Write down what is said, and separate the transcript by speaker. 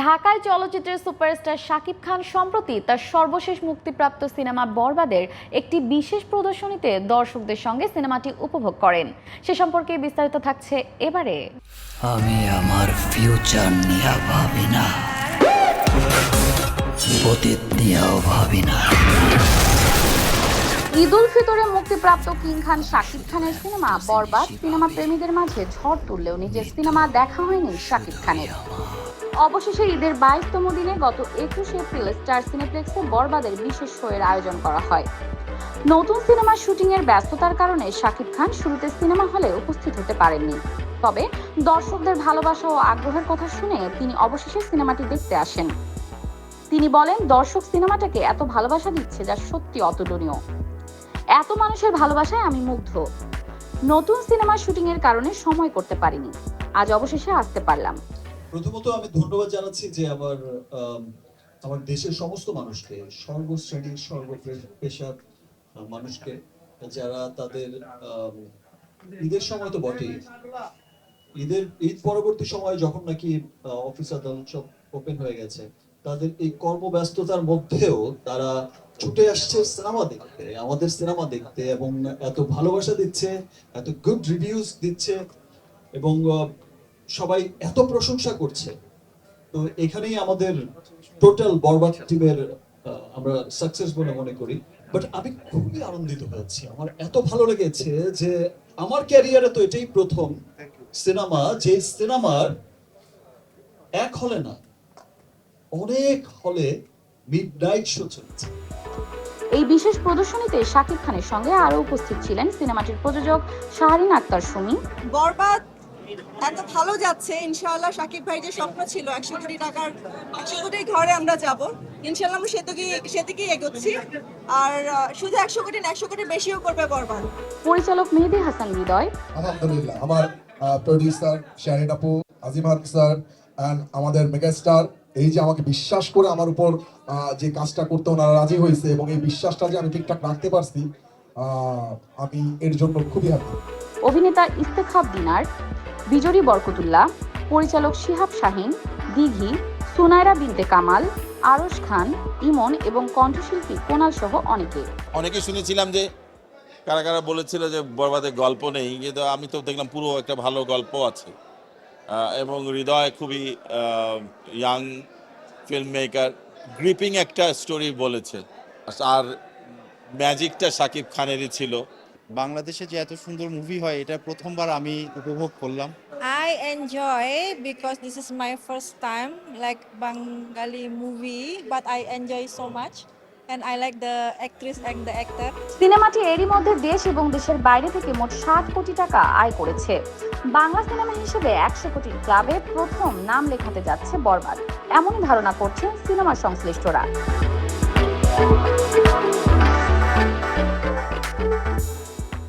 Speaker 1: ঢাকায় চলচ্চিত্রের সুপারস্টার শাকিব খান সম্প্রতি তার সর্বশেষ মুক্তিপ্রাপ্ত সিনেমা বরবাদের একটি বিশেষ প্রদর্শনীতে দর্শকদের সঙ্গে সিনেমাটি উপভোগ করেন। সে সম্পর্কে বিস্তারিত থাকছে এবারে।
Speaker 2: আমি আমার ফিউচার নিয়ে ভাবি না। অতীত নিয়েও ভাবি না।
Speaker 1: ঈদ উল ফিতরে মুক্তিপ্রাপ্ত কিং খান শাকিব খানের সিনেমা বরবাদ সিনেমা প্রেমীদের মাঝে ঝড় তুললেও নিজের সিনেমা দেখা হয়নি শাকিব খানের। অবশেষে ঈদের বাইশতম দিনে গত একুশে এপ্রিল স্টার সিনেপ্লেক্সে বরবাদের বিশেষ শোয়ের আয়োজন করা হয়। নতুন সিনেমার শুটিং এর ব্যস্ততার কারণে শাকিব খান শুরুতে সিনেমা হলে উপস্থিত হতে পারেননি। তবে দর্শকদের ভালোবাসা ও আগ্রহের কথা শুনে তিনি অবশেষে সিনেমাটি দেখতে আসেন। তিনি বলেন, দর্শক সিনেমাটাকে এত ভালোবাসা দিচ্ছে যা সত্যি অতুলনীয়। এত মানুষের ভালোবাসায় আমি মুগ্ধ। নতুন সিনেমার শুটিং এর কারণে সময় করতে পারিনি। আজ অবশেষে আসতে পারলাম।
Speaker 3: প্রথমত আমি ধন্যবাদ জানাচ্ছি যে আমার আম, আমার দেশের সমস্ত মানুষকে সর্বশ্রেণীর সর্বপেশার আহ, মানুষকে যারা তাদের ঈদের সময় তো বটেই। ঈদের ঈদ পরবর্তী সময়ে যখন নাকি অফিস আদালত সব ওপেন হয়ে গেছে তাদের এই কর্মব্যস্ততার মধ্যেও তারা ছুটে আসছে সিনেমা দেখতে। আমাদের সিনেমা দেখতে এবং এত ভালোবাসা দিচ্ছে এত গুড রিভিউজ দিচ্ছে এবং সবাই এত প্রশংসা করছে। তো এখানেই আমাদের টোটাল বরবাদ টিমের আমরা সাকসেস বলে মনে করি। বাট আমি খুবই আনন্দিত হয়েছি। আমার এত ভালো লেগেছে যে আমার ক্যারিয়ারে তো এটাই প্রথম। সিনেমা যে সিনেমার এক হলে না অনেক হলে মিড নাইট শো চলেছে।
Speaker 1: এই বিশেষ প্রদর্শনীতে শাকিব খানের সঙ্গে আরও উপস্থিত ছিলেন সিনেমাটির প্রযোজক শাহরিন আক্তার সুমি।
Speaker 4: বরবাদ এত ভালো যাচ্ছে। ইনশাআল্লাহ সাকিব ভাই যে স্বপ্ন ছিল একশো কোটি টাকার একশো কোটি ঘরে আমরা যাব। ইনশাআল্লাহ আমরা সেদিকে সেদিকেই এগোচ্ছি। আর শুধু একশো কোটি না একশো কোটি বেশিও করবে বরবাদ
Speaker 1: পরিচালক মেহেদি হাসান হৃদয়।
Speaker 5: আলহামদুলিল্লাহ আমার প্রডিউসার শাহিন আপু আজিম হাক স্যার অ্যান্ড আমাদের মেগাস্টার এই যে আমাকে বিশ্বাস করে আমার উপর আহ, যে কাজটা করতে ওনারা রাজি হয়েছে এবং এই বিশ্বাসটা যে আমি ঠিকঠাক রাখতে পারছি আহ, আমি এর জন্য খুবই হ্যাপি
Speaker 1: অভিনেতা ইস্তেখাব দিনার বিজরি বরকতুল্লাহ, পরিচালক শিহাব শাহিন, দিঘি, সুনায়রা বিনতে কামাল, আরশ খান, ইমন এবং কণ্ঠশিল্পী কোনাল সহ অনেকে।
Speaker 6: অনেকে শুনেছিলাম যে কারা কারা বলেছিল যে বরবাদের গল্প নেই, কিন্তু আমি তো দেখলাম পুরো একটা ভালো গল্প আছে। এবং হৃদয় খুবই ইয়াং ফিল্ম মেকার গ্রিপিং একটা স্টোরি বলেছে। আর ম্যাজিকটা সাকিব খানেরই ছিল।
Speaker 7: বাংলাদেশে যে এত সুন্দর মুভি হয় এটা প্রথমবার আমি উপভোগ করলাম।
Speaker 8: I enjoy because this is my first time like Bengali movie, but I enjoy so much, and I like the actress and the actor.
Speaker 1: সিনেমাটি এরই মধ্যে দেশ এবং দেশের বাইরে থেকে মোট ষাট কোটি টাকা আয় করেছে। বাংলা সিনেমা হিসেবে একশো কোটির ক্লাবে প্রথম নাম লেখাতে যাচ্ছে বরবাদ। এমনই ধারণা করছেন সিনেমা সংশ্লিষ্টরা।